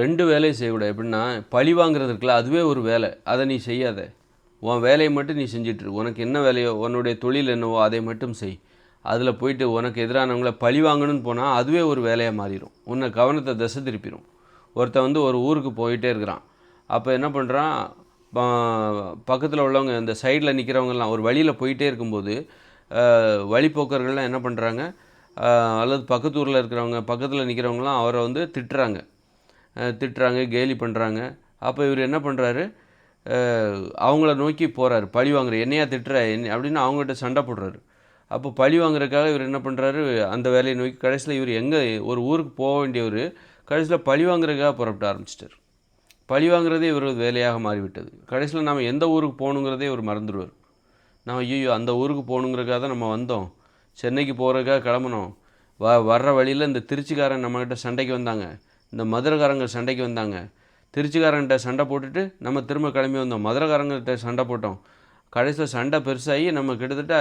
ரெண்டு வேலையும் செய்யக்கூடாது. எப்படின்னா பழி வாங்குறது இருக்குல்ல அதுவே ஒரு வேலை. அதை நீ செய்யாத. உன் வேலையை மட்டும் நீ செஞ்சிட்ரு உனக்கு என்ன வேலையோ உன்னுடைய தொழில் என்னவோ அதை மட்டும் செய். அதில் போயிட்டு உனக்கு எதிரானவங்கள பழி வாங்கணும்னு போனால் அதுவே ஒரு வேலையாக மாறிடும் உன்னை கவனத்தை திசை திருப்பிடும் ஒருத்தன் வந்து ஒரு ஊருக்கு போயிட்டே இருக்கிறான். அப்போ என்ன பண்ணுறான் பக்கத்தில் உள்ளவங்க இந்த சைடில் நிற்கிறவங்கலாம் ஒரு வழியில் போயிட்டே இருக்கும்போது அஹ், வழிப்போக்கர்கள்லாம் என்ன பண்ணுறாங்க அல்லது பக்கத்து ஊரில் இருக்கிறவங்க பக்கத்தில் நிற்கிறவங்களாம் அவரை வந்து திட்டுறாங்க. திட்டுறாங்க கேலி பண்ணுறாங்க அப்போ இவர் என்ன பண்ணுறாரு அவங்கள நோக்கி போகிறாரு பழி வாங்குற என்னையா திட்டுற? என்ன அப்படின்னு அவங்ககிட்ட சண்டை போடுறாரு. அப்போ பழி வாங்குறதுக்காக இவர் என்ன பண்ணுறாரு அந்த வேலையை நோக்கி கடைசியில் இவர் எங்கே ஒரு ஊருக்கு போக வேண்டியவர் கடைசியில் பழி வாங்குறதுக்காக புறப்பட ஆரம்பிச்சிட்டார். பழி வாங்குறதே இவர் வேலையாக மாறிவிட்டது. கடைசியில் நம்ம எந்த ஊருக்கு போகணுங்கிறதே இவர் மறந்துடுவார். நம்ம ஐயோ அந்த ஊருக்கு போகணுங்கிறதுக்காக தான் நம்ம வந்தோம். சென்னைக்கு போகிறதுக்காக கிளம்புனோம். வ வர்ற வழியில் இந்த திருச்சிக்காரன் நம்மக்கிட்ட சண்டைக்கு வந்தாங்க. இந்த மதுரைக்காரங்க சண்டைக்கு வந்தாங்க. திருச்சிக்காரங்கிட்ட சண்டை போட்டுட்டு நம்ம திரும்ப கிளம்பி வந்தோம். மதுரைக்காரங்கள்ட்ட சண்டை போட்டோம். கடைசியில் சண்டை பெருசாகி நம்ம கிட்டத்தட்ட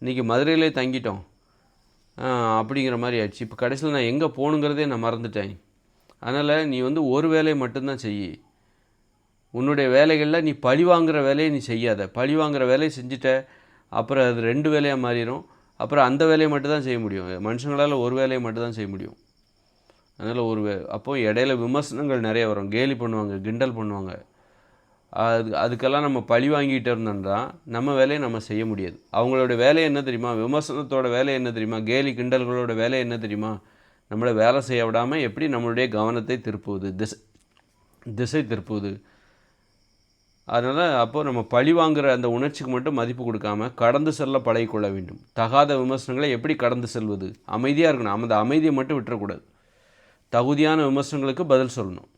இன்றைக்கி மதுரையிலே தங்கிட்டோம். அப்படிங்கிற மாதிரி ஆயிடுச்சு. இப்போ கடைசியில் நான் எங்கே போகணுங்கிறதே நான் மறந்துட்டேன். அதனால் நீ வந்து ஒரு வேலையை மட்டும்தான் செய் உன்னுடைய வேலைகளில் நீ பழி வாங்குற வேலையை நீ செய்யாத. பழி வாங்குகிற வேலையை செஞ்சுட்ட. அப்புறம் அது ரெண்டு வேலையாக மாறிடும் அப்புறம் அந்த வேலையை மட்டும் தான் செய்ய முடியும். மனுஷங்களால் ஒரு வேலையை மட்டும் தான் செய்ய முடியும். அதனால் ஒரு அப்போ இடையில விமர்சனங்கள் நிறைய வரும். கேலி பண்ணுவாங்க கிண்டல் பண்ணுவாங்க. அது அதுக்கெல்லாம் நம்ம பழி வாங்கிட்டு இருந்தோம்னா நம்ம வேலையை நம்ம செய்ய முடியாது. அவங்களோட வேலை என்ன தெரியுமா? விமர்சனத்தோட வேலை என்ன தெரியுமா? கேலி கிண்டல்களோட வேலை என்ன தெரியுமா? நம்மளை வேலை செய்ய விடாமல் எப்படி நம்மளுடைய கவனத்தை திருப்புவது திசை திசை திருப்புவது? அதனால் அப்போது நம்ம பழி வாங்குகிற அந்த உணர்ச்சிக்கு மட்டும் மதிப்பு கொடுக்காம கடந்து செல்ல பழகிக்கொள்ள வேண்டும். தகாத விமர்சனங்களை எப்படி கடந்து செல்வது? அமைதியாக இருக்கணும். அந்த அமைதியை மட்டும் விட்டுறக்கூடாது. தகுதியான விமர்சனங்களுக்கு பதில் சொல்லணும்.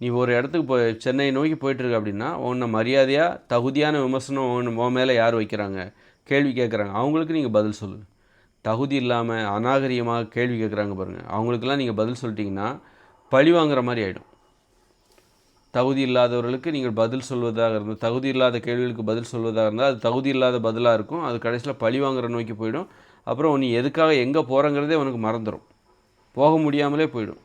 நீ ஒரு இடத்துக்கு போய் சென்னை நோக்கி போயிட்டுருக்க அப்படின்னா உன்னை மரியாதையாக தகுதியான விமர்சனம் ஒன்று உன் மேலே யார் வைக்கிறாங்க? கேள்வி கேட்குறாங்க அவங்களுக்கு நீங்கள் பதில் சொல்லு தகுதி இல்லாமல் அநாகரிகமாக கேள்வி கேட்குறாங்க பாருங்கள் அவங்களுக்கெல்லாம் நீங்கள் பதில் சொல்லிட்டீங்கன்னா பழி வாங்குற மாதிரி ஆகிடும் தகுதி இல்லாதவர்களுக்கு நீங்கள் பதில் சொல்வதாக இருந்தால் தகுதி இல்லாத கேள்விகளுக்கு பதில் சொல்வதாக இருந்தால் அது தகுதி இல்லாத பதிலாக இருக்கும். அது கடைசியில் பழி வாங்குற நோக்கி போயிடும். அப்புறம் நீ எதுக்காக எங்கே போகிறங்கிறதே உனக்கு மறந்துடும் போக முடியாமலே போயிடும்.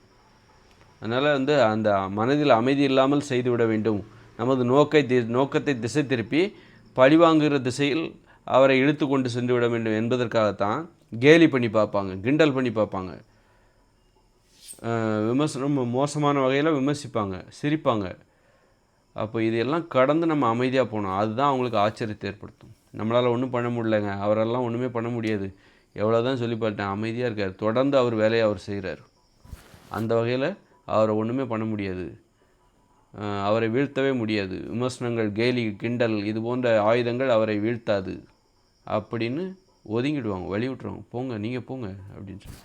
அதனால் வந்து அந்த மனதில் அமைதி இல்லாமல் செய்துவிட வேண்டும். நமது நோக்கை தி நோக்கத்தை திசை திருப்பி பழிவாங்குகிற திசையில் அவரை இழுத்து கொண்டு சென்று விட வேண்டும் என்பதற்காகத்தான் கேலி பண்ணி பார்ப்பாங்க கிண்டல் பண்ணி பார்ப்பாங்க. விமர்சனம் மோசமான வகையில் விமர்சிப்பாங்க சிரிப்பாங்க. அப்போ இதெல்லாம் கடந்து நம்ம அமைதியாக போகணும். அதுதான் அவங்களுக்கு ஆச்சரியத்தை ஏற்படுத்தும். நம்மளால் ஒன்றும் பண்ண முடியலங்க. அவரெல்லாம் ஒன்றுமே பண்ண முடியாது. எவ்வளோ தான் சொல்லி பார்த்தேன் அமைதியாக இருக்கார். தொடர்ந்து அவர் வேலையை அவர் செய்கிறார் அந்த வகையில் அவரை ஒன்றுமே பண்ண முடியாது. அவரை வீழ்த்தவே முடியாது. விமர்சனங்கள் கேலி கிண்டல் இது போன்ற ஆயுதங்கள் அவரை வீழ்த்தாது. அப்படின்னு ஒதுங்கிடுவாங்க வழி விட்டுருவாங்க போங்க நீங்கள் போங்க அப்படின்னு சொல்லி